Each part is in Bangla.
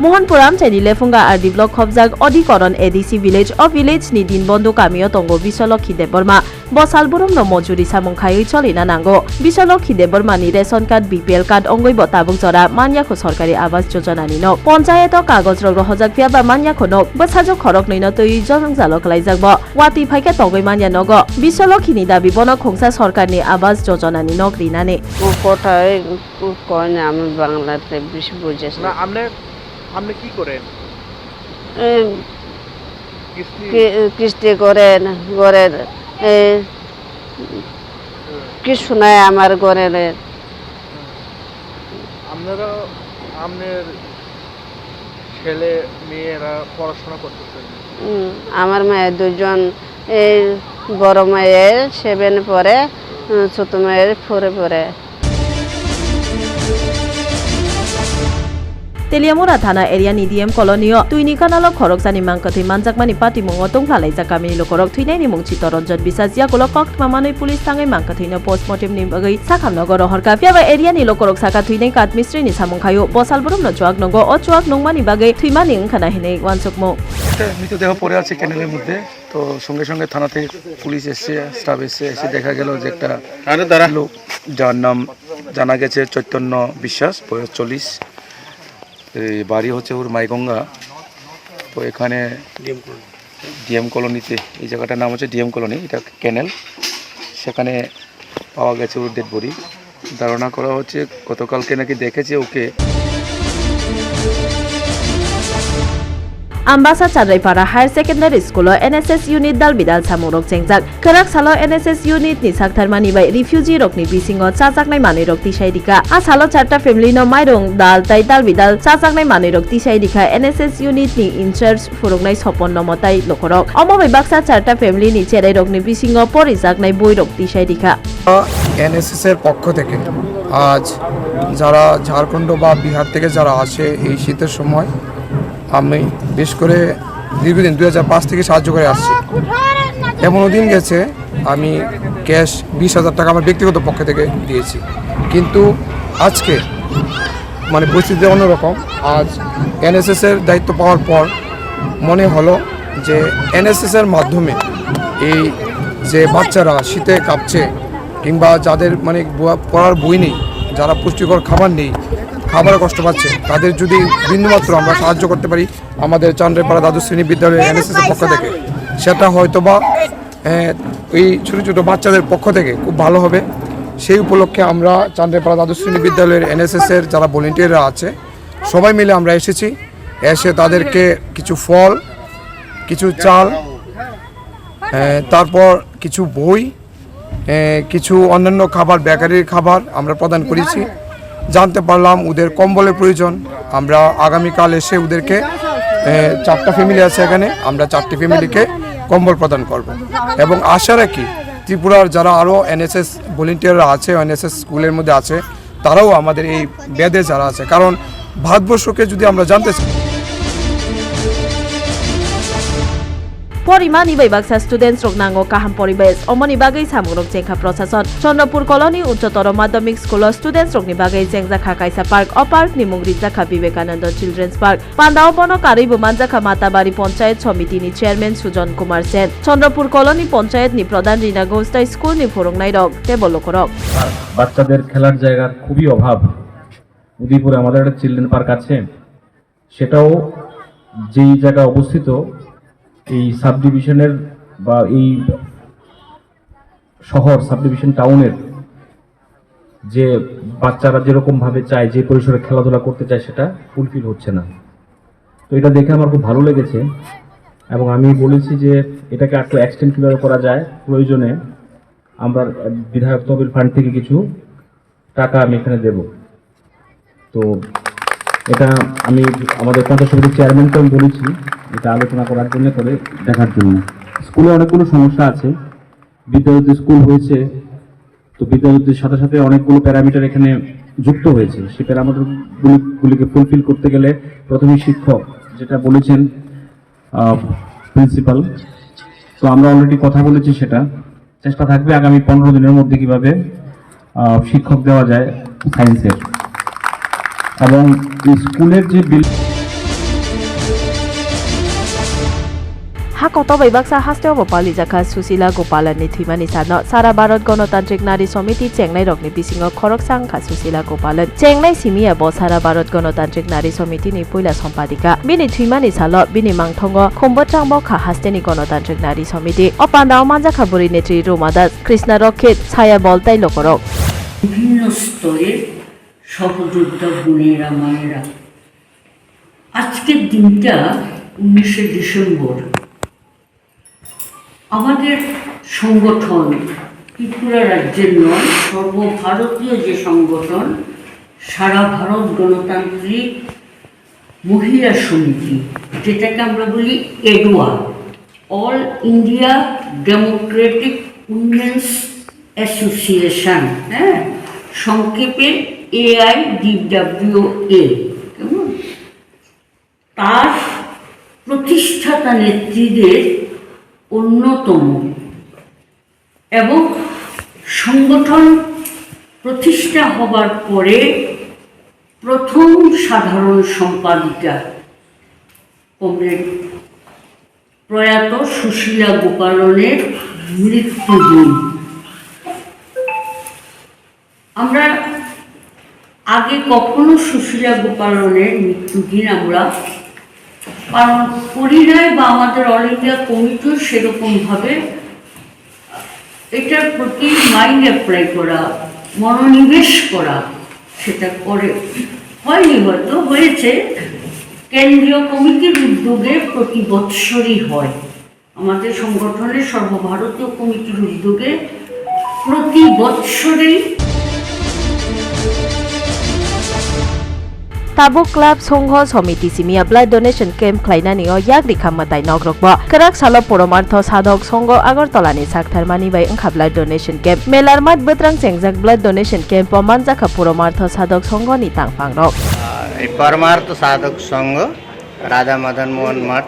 লেফুঙ্গা আর ডি ব্লক খবজাক অধিকরণ এডিসি ভিলেজ অ ভিলেজ ni din বন্ধু কামিও তঙ্গ বিশ্বলক্ষী দেববর্মা বসালবরম ন মজুরি সামংখাই চলিনা নাঙ্গো বিশ্বলক্ষী দেববর্মানি রেশন কার্ড বিপিএল কার্ড অঙ্গই বতাবুক জরা মানিয়াখো সরকারি আবাস যোজনানি ন পঞ্চায়েত কাগজ রগ রহজাক ফিয়াবা মানিয়াখো নক বসাজো খরক নৈন তৈ জং জালক লাইজাকব ওয়াতি ফাইকে তঙ্গই মানিয়া নগ। বিশ্বলক্ষীনি দাবি বন খংসা সরকারনি আবাস যোজনানি নক রিনানে ও কোথায় কয় না আমি বাংলাতে বেশি বুঝেছি না আপনি আপনি কি করেন? এই কিস্তি কি- কিস্তি করেন ঘরের এই কি শোনায় আমার ঘরের? আপনারা আপনার ছেলে মেয়েরা পড়াশোনা করতেছেন? আমার মেয়ে দুজন এই বড় মেয়ের সেভেন পরে উম, ছোট মেয়ের ফোরে পরে তেলিয়ামরা থানা এরিয়া নিডি এম তুই তুইনি কানালক খরক জানি মাংকথি মানজাকমানি পাটি মঙ্গ টংলা লাইজা কামিনি লোকরক থুইনাইনি মুংছি তরঞ্জন বিশ্বাসিয়া কলক কক মামানৈ পুলিশ থাঙাই মাংকথিন পোস্টমর্টেম নিমগৈ সাকাম নগর হরকা পিয়াবা এরিয়া নি লোকরক সাকা থুইনাই কাট মিস্ত্রি নি সামংখায়ু বসাল বরম ন চুয়াক নগ অ চুয়াক নংমানি বাগে থুইমানি খানা হিনে ওয়ানচক মো মৃত দেহ পড়ে আছে কেনেলের মধ্যে? তো সঙ্গে সঙ্গে থানা থেকে পুলিশ এসছে স্টাফ এসছে এসে দেখা গেল যে একটা লোক যার নাম জানা গেছে চৈতন্য বিশ্বাস বয়স চল্লিশ। এই বাড়ি হচ্ছে ওর মাইগঙ্গা। তো এখানে ডিএম কলোনিতে এই জায়গাটার নাম হচ্ছে ডিএম কলোনি এটা ক্যানেল। সেখানে পাওয়া গেছে ওর ডেড বডি। ধারণা করা হচ্ছে গতকালকে নাকি দেখেছে ওকে। Ambasa Chandraipara Higher Secondary School NSS Unit Dalbidal Samurok Chengjak Karak Salo NSS Unit ni Saktarmani bai refugee rokni bisingo chajaknai mani rok tisai dika a salo charta family no mairong dal tai Dalbidal chajaknai mani rok tisai dika NSS Unit ni in charge furugnai sopon no motai lokorok omobai baksa charta family ni cherai rokni bisingo porijaknai boi rok tisai dika NSS এর পক্ষ থেকে আজ যারা ঝাড়খণ্ড বা বিহার থেকে যারা আসে এই শীতের সময় আমি বেশ করে দীর্ঘদিন দু থেকে সাহায্য করে আসছি। এমনও দিন গেছে, আমি ক্যাশ বিশ হাজার টাকা আমার ব্যক্তিগত পক্ষ থেকে দিয়েছি। কিন্তু আজকে মানে পরিস্থিতি অন্যরকম। আজ এনএসএসের দায়িত্ব পাওয়ার পর মনে হলো যে এনএসএসের মাধ্যমে এই যে বাচ্চারা শীতে কাঁপছে কিংবা যাদের মানে পড়ার বই নেই, যারা পুষ্টিকর খাবার নেই খাবারে কষ্ট পাচ্ছে। তাদের যদি বিন্দুমাত্র আমরা সাহায্য করতে পারি, আমাদের চান্দ্রপাড়া দ্বাদশ শ্রেণি বিদ্যালয় এনএসএস এর পক্ষ থেকে, সেটা হয়তো বা এই ছোটো ছোটো বাচ্চাদের পক্ষ থেকে খুব ভালো হবে। সেই উপলক্ষে আমরা চান্দ্রপাড়া দ্বাদশ শ্রেণি বিদ্যালয়ের এনএসএস এর যারা ভলেন্টিয়াররা আছে, সবাই মিলে আমরা এসেছি। এসে তাদেরকে কিছু ফল, কিছু চাল তারপর কিছু বই কিছু অন্যান্য খাবার, বেকারির খাবার আমরা প্রদান করেছি। জানতে পারলাম ওদের কম্বলের প্রয়োজন। আমরা আগামীকাল এসে ওদেরকে চারটা ফ্যামিলি আছে এখানে, আমরা চারটি ফ্যামিলিকে কম্বল প্রদান করব। এবং আশা রাখি ত্রিপুরার যারা আরও এনএসএস ভলেন্টিয়াররা আছে এনএসএস স্কুলের মধ্যে আছে, তারাও আমাদের এই বেদে যারা আছে। কারণ ভারতবর্ষকে যদি আমরা জানতে চাই পরিমাণ ইবাই বাক্সা স্টুডেন্টস রক নাঙ্গো কাহাম পরিবেশ। অমনি বাগৈ সামগ্রক জেখা প্রশাসন। চন্দ্রপুর কলোনি উচ্চতর মাধ্যমিক স্কুল স্টুডেন্টস রকনি বাগৈ জেংজাখা কাইসা পার্ক অ পার্ক নি মুং রিজাখা বিবেকানন্দ চিলড্রেন্স পার্ক পান্ডাও বন কারিব মানজাখা মাতাবাড়ি পঞ্চায়েত সমিতি নি চেয়ারম্যান সুজন কুমার সেন। চন্দ্রপুর কলোনি পঞ্চায়েত নি প্রধান রিনা গোস্তাই স্কুল নি ফোরংনাই রক টেবল করক বাচ্চাদের খেলার জায়গার খুবই অভাব। উদয়পুরে আমাদের একটা চিলড্রেন পার্ক আছে। সেটাও যেই জায়গা অবস্থিত এই সাব ডিভিশনের বা এই শহর সাব ডিভিশন টাউনের যে বাচ্চারা যেরকম ভাবে চায়, যে পরিসরে খেলাধুলা করতে চায়, সেটা ফুলফিল হচ্ছে না। তো এটা দেখে আমার খুব ভালো লেগেছে এবং আমি বলেছি যে এটাকে আর একটু এক্সটেন্ড কীভাবে করা যায়, প্রয়োজনে আমরা বিধায়ক তহবিল ফান্ড থেকে কিছু টাকা আমি এখানে দেব। তো এটা আমি আমাদের পঞ্চায়েত সমিতির চেয়ারম্যানকে আমি বলেছি, এটা আলোচনা করার জন্য করে দেখার জন্য। স্কুলে অনেকগুলো সমস্যা আছে। বিদ্যালয়তে স্কুল হয়েছে, তো বিদ্যালয়দের সাথে সাথে অনেকগুলো প্যারামিটার এখানে যুক্ত হয়েছে। সেই প্যারামিটারগুলিকে ফুলফিল করতে গেলে প্রথমে শিক্ষক, যেটা বলেছেন প্রিন্সিপাল তো আমরা অলরেডি কথা বলেছি সেটা। চেষ্টা থাকবে আগামী পনেরো দিনের মধ্যে কীভাবে শিক্ষক দেওয়া যায় সায়েন্সের এবং স্কুলের যে বিল হাকত বৈবাকসা হাস্তে অবপালি জাখা সুশীলা গোপালানি থৈমানি সানো সারা ভারত গণতান্ত্রিক নারী সমিতি চেংনাই রকনি বিসিং খরক সাংখা সুশীলা গোপালন চেংনাই সিমিয়াব সারা ভারত গণতান্ত্রিক নারী সমিতিনি পয়লা সম্পাদিকা বিনি থৈমানি সালো বিনি মাংথঙ্গ খম্বত্রাংব খা হাস্তেনি গণতান্ত্রিক নারী সমিতি অপান্দাও মানজাখা বুড়ি নেত্রী রোমা দাস কৃষ্ণা রক্ষিত ছায়া বলতাই লোকরক বিভিন্ন স্তরের সহযোদ্ধা বোনেরা, মায়েরা। আজকের দিনটা উনিশে ডিসেম্বর। আমাদের সংগঠন ত্রিপুরা রাজ্যের নয়, সর্বভারতীয় যে সংগঠন, সারা ভারত গণতান্ত্রিক মহিলা সমিতি, যেটাকে আমরা বলি এডোয়া all India democratic women's association হ্যাঁ? সংক্ষেপে এআই ডিডাব্লিউ এ কেমন? তার প্রতিষ্ঠাতা নেত্রীদের অন্যতম এবং সংগঠন প্রতিষ্ঠা হবার পরে প্রথম সাধারণ সম্পাদিকা কমরেড প্রয়াত সুশীলা গোপালনের মৃত্যুদিন। আমরা আগে কখনো সুশীলা গোপালনের মৃত্যুদিন আমরা পালন করি নাই বা আমাদের অল ইন্ডিয়া কমিটিও সেরকমভাবে। এটার প্রতি মাইন্ড অ্যাপ্লাই করা, মনোনিবেশ করা, সেটা করে। হয়নি হয়তো, হয়েছে। কেন্দ্রীয় কমিটির উদ্যোগে প্রতি বৎসরই হয়। আমাদের সংগঠনের সর্বভারতীয় কমিটির উদ্যোগে প্রতি বৎসরেই Tabuk Club Songho Somiti Simia Blood Donation Camp Klainani o yak rikhamma tai nogrokbo Kerak salo poromartho sadhok Songho Agartolani Saktharmani bai Engkha Blood Donation Camp Melar mat betrang chengjak Blood Donation Camp o manjaka poromartho sadhok Songho ni tangpangrok এই পরমার্থ সাধক সংঘ রাধা মদন মোহন মঠ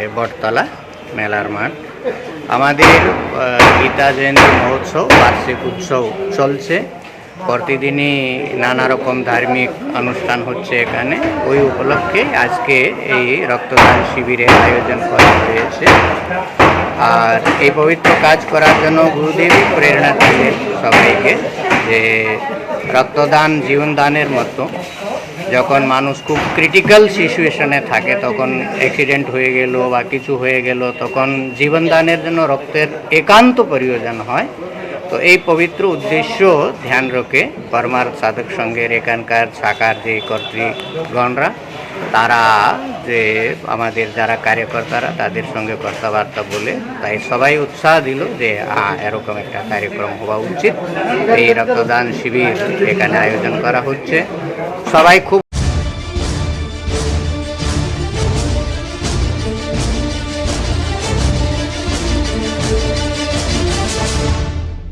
এই বটতলা মেলার মাঠ আমাদের গীতা জয়ন্তী মহোৎসব বার্ষিক উৎসব চলছে প্রতিদিনই নানা রকম ধার্মিক অনুষ্ঠান হচ্ছে এখানে। ওই উপলক্ষে আজকে এই রক্তদান শিবিরের আয়োজন করা হয়েছে। আর এই পবিত্র কাজ করার জন্য গুরুদেবই প্রেরণা দিলেন সবাইকে যে রক্তদান জীবনদানের মতো। যখন মানুষ খুব ক্রিটিক্যাল সিচুয়েশনে থাকে, তখন অ্যাক্সিডেন্ট হয়ে গেল বা কিছু হয়ে গেল, তখন জীবনদানের জন্য রক্তের একান্ত প্রয়োজন হয়। তো এই পবিত্র উদ্দেশ্য ধ্যান রেখে পরমার্থ সাধক সঙ্গের এখানকার শাখার যে কর্তৃগণরা, তারা যে আমাদের যারা কার্যকর্তারা, তাদের সঙ্গে কথাবার্তা বলে তাই সবাই উৎসাহ দিল যে এরকম একটা কার্যক্রম হওয়া উচিত। এই রক্তদান শিবির এখানে আয়োজন করা হচ্ছে। সবাই খুব